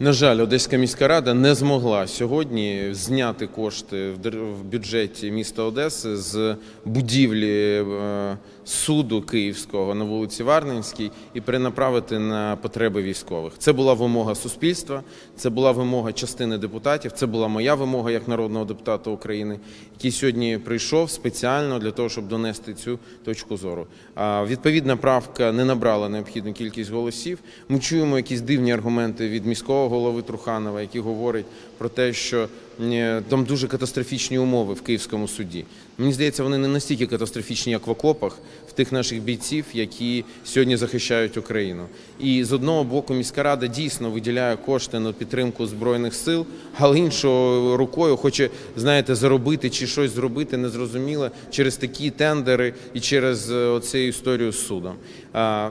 На жаль, Одеська міська рада не змогла сьогодні зняти кошти в бюджеті міста Одеси з будівлі е, суду Київського на вулиці Варненській і перенаправити на потреби військових. Це була вимога суспільства, це була вимога частини депутатів, це була моя вимога як народного депутата України, який сьогодні прийшов спеціально для того, щоб донести цю точку зору. А відповідна правка не набрала необхідну кількість голосів. Ми чуємо якісь дивні аргументи від міського голови Труханова, який говорить про те, що е, там дуже катастрофічні умови в Київському суді. Мені здається, вони не настільки катастрофічні, як в окопах, в тих наших бійців, які сьогодні захищають Україну. І з одного боку міська рада дійсно виділяє кошти на підтримку збройних сил, але іншою рукою хоче, знаєте, заробити чи щось зробити незрозуміле через такі тендери і через е, оцю історію з судом.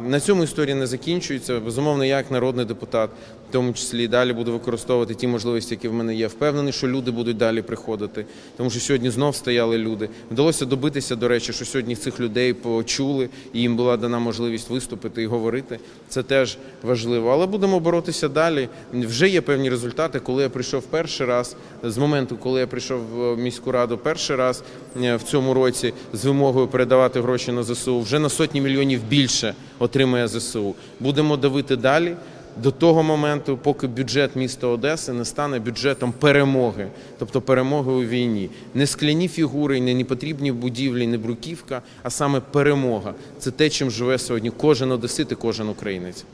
На цьому історія не закінчується. Безумовно, я як народний депутат, в тому числі і далі буду використовувати ті можливості, які в мене є. Впевнений, що люди будуть далі приходити, тому що сьогодні знов стояли люди. Вдалося добитися, до речі, що сьогодні цих людей почули, і їм була дана можливість виступити і говорити. Це теж важливо. Але будемо боротися далі. Вже є певні результати. Коли я прийшов перший раз, з моменту, коли я прийшов в міську раду перший раз е, в цьому році з вимогою передавати гроші на ЗСУ, вже на сотні мільйонів більше отримує ЗСУ. Будемо давити далі. До того моменту, поки бюджет міста Одеси не стане бюджетом перемоги, тобто перемоги у війні, не скляні фігури, не непотрібні будівлі, не бруківка, а саме перемога. Це те, чим живе сьогодні кожен одесит і кожен українець.